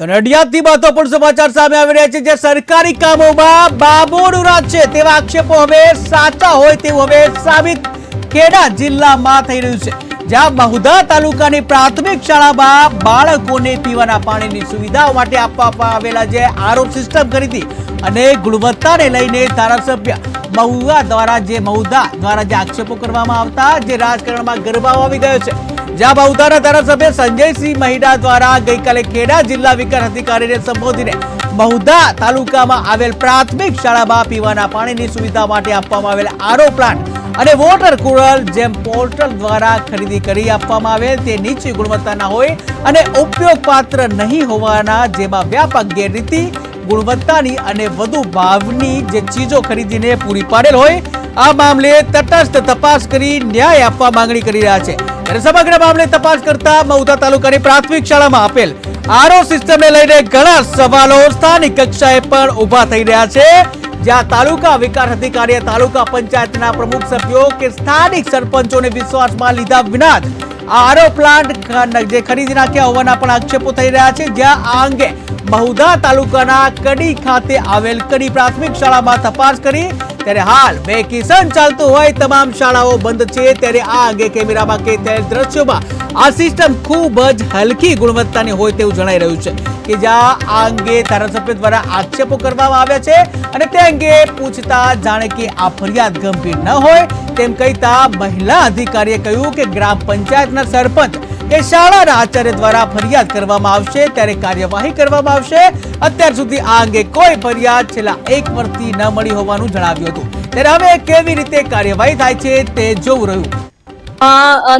તો નડિયાદથી મહત્વપૂર્ણ સમાચાર સામે આવી રહ્યા છે, જે સરકારી કામોમાં બાબોનું રાજ છે તેવા આક્ષેપો હવે સાચા હોય તેવું હવે સાબિત ખેડા જિલ્લામાં થઈ રહ્યું છે, જ્યાં બહુધા તાલુકાની પ્રાથમિક શાળામાં બાળકોને પીવાના પાણીની સુવિધાઓ માટે આપવામાં આવેલા જે આરોપ સિસ્ટમ કરી હતી અને ગુણવત્તાને લઈને ધારાસભ્ય મહુવા દ્વારા જે મહુધા દ્વારા જે આક્ષેપો કરવામાં આવતા, જે રાજકારણમાં ગરબાઓ આવી ગયો છે જ્યાં બહુધારા ધારાસભ્ય સંજયસિંહ મહિડા દ્વારા ગઈકાલે ખેડા જિલ્લા વિકાસ અધિકારીને સંબોધીને બહુધા તાલુકામાં આવેલ પ્રાથમિક શાળામાં પીવાના પાણીની સુવિધા માટે આપવામાં આવેલ આરો પ્લાન્ટ અને વોટર કુલર જેમ પોર્ટલ દ્વારા ખરીદી કરી આપવામાં આવેલ તે નીચી ગુણવત્તાના હોય અને ઉપયોગ પાત્ર નહીં હોવાના જેમાં વ્યાપક ગેરરીતિ, ગુણવત્તાની અને વધુ ભાવની જે ચીજો ખરીદીને પૂરી પાડેલ હોય, આ મામલે તટસ્થ તપાસ કરી ન્યાય આપવા માંગણી કરી રહ્યા છે. સમગ્ર મામલે તપાસ કરતા મહુધા તાલુકાની પ્રાથમિક શાળામાં આપેલ આરો સિસ્ટમને લઈને ઘણા સવાલો સ્થાનિક કક્ષાએ પણ ઊભા થઈ રહ્યા છે. જ્યાં તાલુકા વિકાસ અધિકારીએ તાલુકા પંચાયતના પ્રમુખ સભ્યો કે સ્થાનિક સરપંચોને વિશ્વાસમાં લીધા વિના જ આરો પ્લાન્ટ જે ખરીદી નાખ્યા હોવાના પણ આક્ષેપો થઈ રહ્યા છે. જ્યાં આ અંગે બહુધા તાલુકાના કડી ખાતે આવેલ કડી પ્રાથમિક શાળામાં તપાસ કરી. ત્યારે હાલ વેકેશન ચાલતું હોય તમામ શાળાઓ બંધ છે. ત્યારે આ અંગે કેમેરામાં કે દ્રશ્યોમાં આ સિસ્ટમ ખૂબ જ હલકી ગુણવત્તાની હોય તેવું જણાઈ રહ્યું છે કે જ્યાં આ અંગે ધારાસભ્ય દ્વારા આક્ષેપો કરવામાં આવ્યા છે. અને તે અંગે પૂછતા જાણે કે આ ફરિયાદ ગંભીર ન હોય તેમ કહેતા મહિલા અધિકારીએ કહ્યું કે ગ્રામ પંચાયતના સરપંચ કે શાળાના આચાર્ય દ્વારા ફરિયાદ કરવામાં આવશે, ત્યારે કાર્યવાહી કરવામાં આવશે. અત્યાર સુધી આ અંગે કોઈ ફરિયાદ છેલ્લા એક વર્ષથી ન મળી હોવાનું જણાવ્યું હતું. ત્યારે હવે કેવી રીતે કાર્યવાહી થાય છે તે જોવું રહ્યું.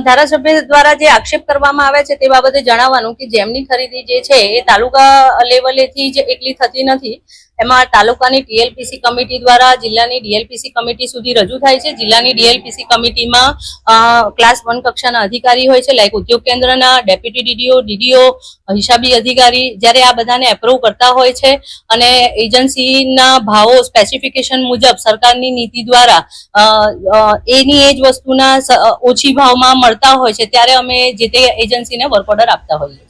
ધારાસભ્ય દ્વારા જે આક્ષેપ કરવામાં આવે છે તે બાબતે જણાવવાનું કે જેમની ખરીદી જે છે એ તાલુકા લેવલેથી જ એટલી થતી નથી. એમાં તાલુકાની ટીએલપીસી કમિટી દ્વારા જિલ્લાની ડીએલપીસી કમિટી સુધી રજૂ થાય છે. જિલ્લાની ડીએલપીસી કમિટીમાં ક્લાસ વન કક્ષાના અધિકારી હોય છે લાઈક ઉદ્યોગ કેન્દ્રના ડેપ્યુટી ડીડીઓ ડીડીઓ, હિસાબી અધિકારી, જ્યારે આ બધાને એપ્રુવ કરતા હોય છે અને એજન્સીના ભાવો સ્પેસિફિકેશન મુજબ સરકારની નીતિ દ્વારા એની એ જ વસ્તુના ઓછી ભાવમાં મળતા હોય છે, ત્યારે અમે જે તે એજન્સીને વર્ક ઓર્ડર આપતા હોઈએ છીએ.